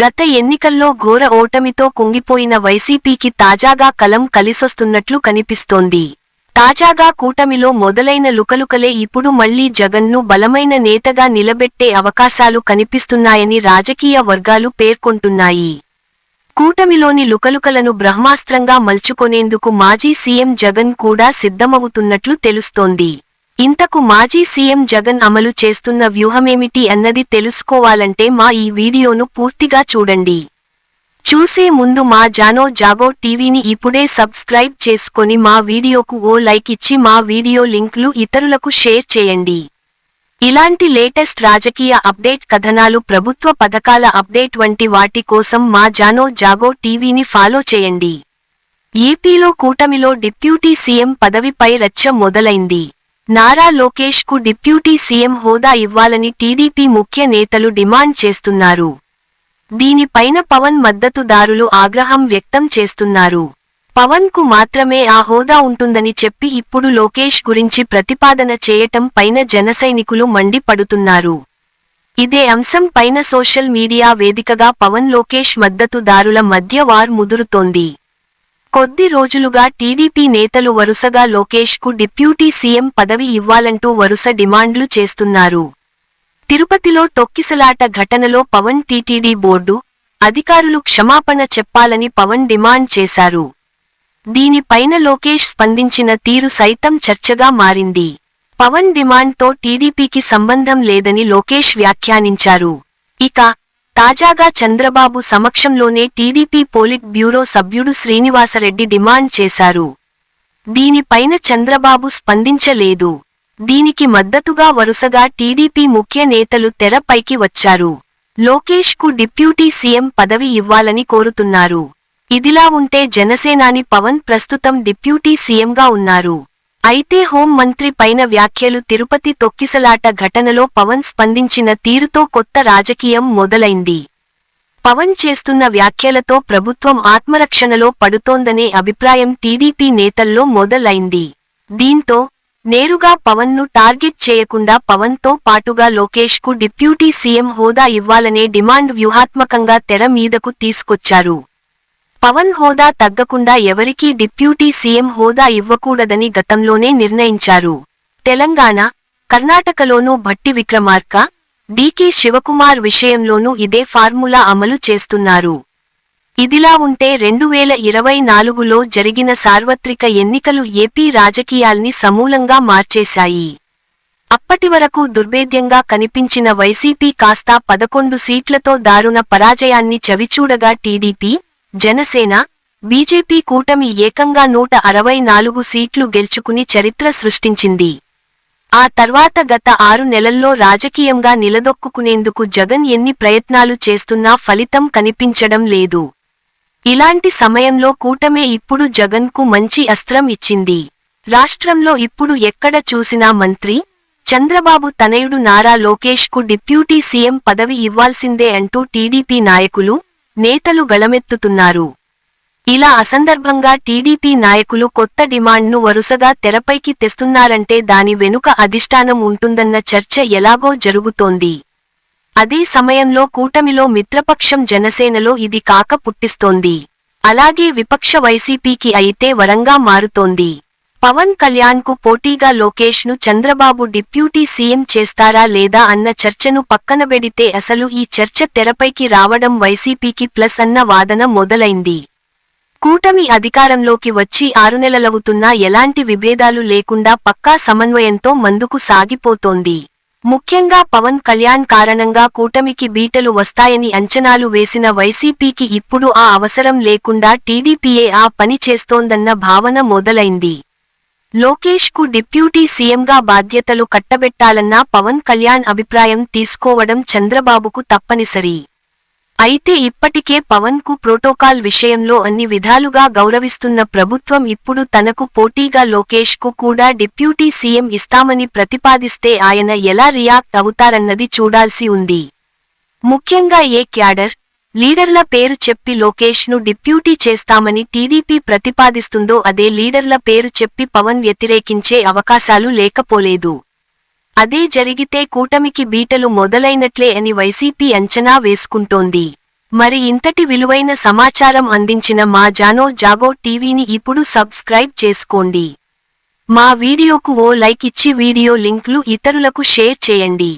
గత ఎన్నికల్లో ఘోర ఓటమితో కుంగిపోయిన వైసీపీకి తాజాగా కలం కలిసొస్తున్నట్లు కనిపిస్తోంది. తాజాగా కూటమిలో మొదలైన లుకలుకలే ఇప్పుడు మళ్ళీ జగన్ను బలమైన నేతగా నిలబెట్టే అవకాశాలు కనిపిస్తున్నాయని రాజకీయ వర్గాలు పేర్కొంటున్నాయి. కూటమిలోని లుకలుకలను బ్రహ్మాస్త్రంగా మల్చుకొనేందుకు మాజీ సీఎం జగన్ కూడా సిద్ధమవుతున్నట్లు తెలుస్తోంది. ఇంతకు మాజీ సీఎం జగన్ అమలు చేస్తున్న వ్యూహమేమిటి అన్నది తెలుసుకోవాలంటే మా ఈ వీడియోను పూర్తిగా చూడండి. చూసే ముందు మా జానో జాగో టీవీని ఇప్పుడే సబ్స్క్రైబ్ చేసుకొని మా వీడియోకు ఓ లైక్ ఇచ్చి మా వీడియో లింక్లు ఇతరులకు షేర్ చేయండి. ఇలాంటి లేటెస్ట్ రాజకీయ అప్డేట్ కథనాలు ప్రభుత్వ పథకాల అప్డేట్ వంటి వాటి కోసం మా జానో జాగో టీవీని ఫాలో చేయండి. ఏపీలో కూటమిలో డిప్యూటీ సీఎం పదవిపై రచ్చ మొదలైంది. నారా లోకేష్కు డిప్యూటీ సీఎం హోదా ఇవ్వాలని టీడీపీ ముఖ్య నేతలు డిమాండ్ చేస్తున్నారు. దీనిపైన పవన్ మద్దతుదారులు ఆగ్రహం వ్యక్తం చేస్తున్నారు. పవన్కు మాత్రమే ఆ హోదా ఉంటుందని చెప్పి ఇప్పుడు లోకేష్ గురించి ప్రతిపాదన చేయటం పైన జనసైనికులు మండిపడుతున్నారు. ఇదే అంశం పైన సోషల్ మీడియా వేదికగా పవన్ లోకేష్ మద్దతుదారుల మధ్య వార్ ముదురుతోంది. కొద్ది రోజులుగా టీడీపీ నేతలు వరుసగా లోకేష్కు డిప్యూటీ సీఎం పదవి ఇవ్వాలంటూ వరుస డిమాండ్లు చేస్తున్నారు. తిరుపతిలో తొక్కిసలాట ఘటనలో పవన్ టీటీడీ బోర్డు అధికారులు క్షమాపణ చెప్పాలని పవన్ డిమాండ్ చేశారు. దీనిపైన లోకేష్ స్పందించిన తీరు సైతం చర్చగా మారింది. పవన్ డిమాండ్తో టీడీపీకి సంబంధం లేదని లోకేష్ వ్యాఖ్యానించారు. ఇక తాజాగా చంద్రబాబు సమక్షంలోనే టీడీపీ పోలిట్ బ్యూరో సభ్యుడు శ్రీనివాసరెడ్డి డిమాండ్ చేశారు. దీనిపైన చంద్రబాబు స్పందించలేదు. దీనికి మద్దతుగా వరుసగా టీడీపీ ముఖ్య నేతలు తెరపైకి వచ్చారు. లోకేష్కు డిప్యూటీ సీఎం పదవి ఇవ్వాలని కోరుతున్నారు. ఇదిలా ఉంటే జనసేనాని పవన్ ప్రస్తుతం డిప్యూటీ సీఎంగా ఉన్నారు. అయితే హోం మంత్రి పైన వ్యాఖ్యలు తిరుపతి తొక్కిసలాట ఘటనలో పవన్ స్పందించిన తీరుతో కొత్త రాజకీయం మొదలైంది. పవన్ చేస్తున్న వ్యాఖ్యలతో ప్రభుత్వం ఆత్మరక్షణలో పడుతోందనే అభిప్రాయం టీడీపీ నేతల్లో మొదలైంది. దీంతో నేరుగా పవన్ను టార్గెట్ చేయకుండా పవన్తో పాటుగా లోకేష్కు డిప్యూటీ సీఎం హోదా ఇవ్వాలనే డిమాండ్ వ్యూహాత్మకంగా తెర మీదకు తీసుకొచ్చారు. పవన్ హోదా తగ్గకుండా ఎవరికీ డిప్యూటీ సీఎం హోదా ఇవ్వకూడదని గతంలోనే నిర్ణయించారు. తెలంగాణ కర్ణాటకలోనూ భట్టి విక్రమార్క డీకే శివకుమార్ విషయంలోనూ ఇదే ఫార్ములా అమలు చేస్తున్నారు. ఇదిలా ఉంటే రెండు వేల ఇరవై నాలుగులో జరిగిన సార్వత్రిక ఎన్నికలు ఏపీ రాజకీయాల్ని సమూలంగా మార్చేశాయి. అప్పటివరకు దుర్భేద్యంగా కనిపించిన వైసీపీ కాస్తా పదకొండు సీట్లతో దారుణ పరాజయాన్ని చవిచూడగా టీడీపీ జనసేన బీజేపీ కూటమి ఏకంగా నూట అరవై నాలుగు సీట్లు గెలుచుకుని చరిత్ర సృష్టించింది. ఆ తర్వాత గత ఆరు నెలల్లో రాజకీయంగా నిలదొక్కుకునేందుకు జగన్ ఎన్ని ప్రయత్నాలు చేస్తున్నా ఫలితం కనిపించడం లేదు. ఇలాంటి సమయంలో కూటమే ఇప్పుడు జగన్కు మంచి అస్త్రం ఇచ్చింది. రాష్ట్రంలో ఇప్పుడు ఎక్కడ చూసినా మంత్రి చంద్రబాబు తనయుడు నారా లోకేష్కు డిప్యూటీ సీఎం పదవి ఇవ్వాల్సిందే అంటూ టీడీపీ నాయకులు నేతలు గళమెత్తుతున్నారు. ఇలా అసందర్భంగా టీడీపీ నాయకులు కొత్త డిమాండ్ను వరుసగా తెరపైకి తెస్తున్నారంటే దాని వెనుక అధిష్టానం ఉంటుందన్న చర్చ ఎలాగో జరుగుతోంది. అదే సమయంలో కూటమిలో మిత్రపక్షం జనసేనలో ఇది కాక పుట్టిస్తోంది. అలాగే విపక్ష వైసీపీకి అయితే వరంగా మారుతోంది. పవన్ కళ్యాణ్కు పోటీగా లోకేష్ను చంద్రబాబు డిప్యూటీ సీఎం చేస్తారా లేదా అన్న చర్చను పక్కనబెడితే అసలు ఈ చర్చ తెరపైకి రావడం వైసీపీకి ప్లస్ అన్న వాదన మొదలైంది. కూటమి అధికారంలోకి వచ్చి ఆరు నెలలవుతున్నా ఎలాంటి విభేదాలు లేకుండా పక్కా సమన్వయంతో మందుకు సాగిపోతోంది. ముఖ్యంగా పవన్ కళ్యాణ్ కారణంగా కూటమికి బీటలు వస్తాయని అంచనాలు వేసిన వైసీపీకి ఇప్పుడు ఆ అవసరం లేకుండా టీడీపీయే ఆ పని చేస్తోందన్న భావన మొదలైంది. లోకేష్కు డిప్యూటీ సీఎంగా బాధ్యతలు కట్టబెట్టాలన్న పవన్ కళ్యాణ్ అభిప్రాయం తీసుకోవడం చంద్రబాబుకు తప్పనిసరి. అయితే ఇప్పటికే పవన్కు ప్రోటోకాల్ విషయంలో అన్ని విధాలుగా గౌరవిస్తున్న ప్రభుత్వం ఇప్పుడు తనకు పోటీగా లోకేష్కు కూడా డిప్యూటీ సీఎం ఇస్తామని ప్రతిపాదిస్తే ఆయన ఎలా రియాక్ట్ అవుతారన్నది చూడాల్సి ఉంది. ముఖ్యంగా ఏ క్యాడర్ లీడర్ల పేరు చెప్పి లోకేష్ను డిప్యూటీ చేస్తామని టీడీపీ ప్రతిపాదిస్తుందో అదే లీడర్ల పేరు చెప్పి పవన్ వ్యతిరేకించే అవకాశాలు లేకపోలేదు. అదే జరిగితే కూటమికి బీటలు మొదలైనట్లే అని వైసీపీ అంచనా వేసుకుంటోంది. మరి ఇంతటి విలువైన సమాచారం అందించిన మా జానో జాగో టీవీని ఇప్పుడు సబ్స్క్రైబ్ చేసుకోండి. మా వీడియోకు ఓ లైక్ ఇచ్చి వీడియో లింక్లు ఇతరులకు షేర్ చేయండి.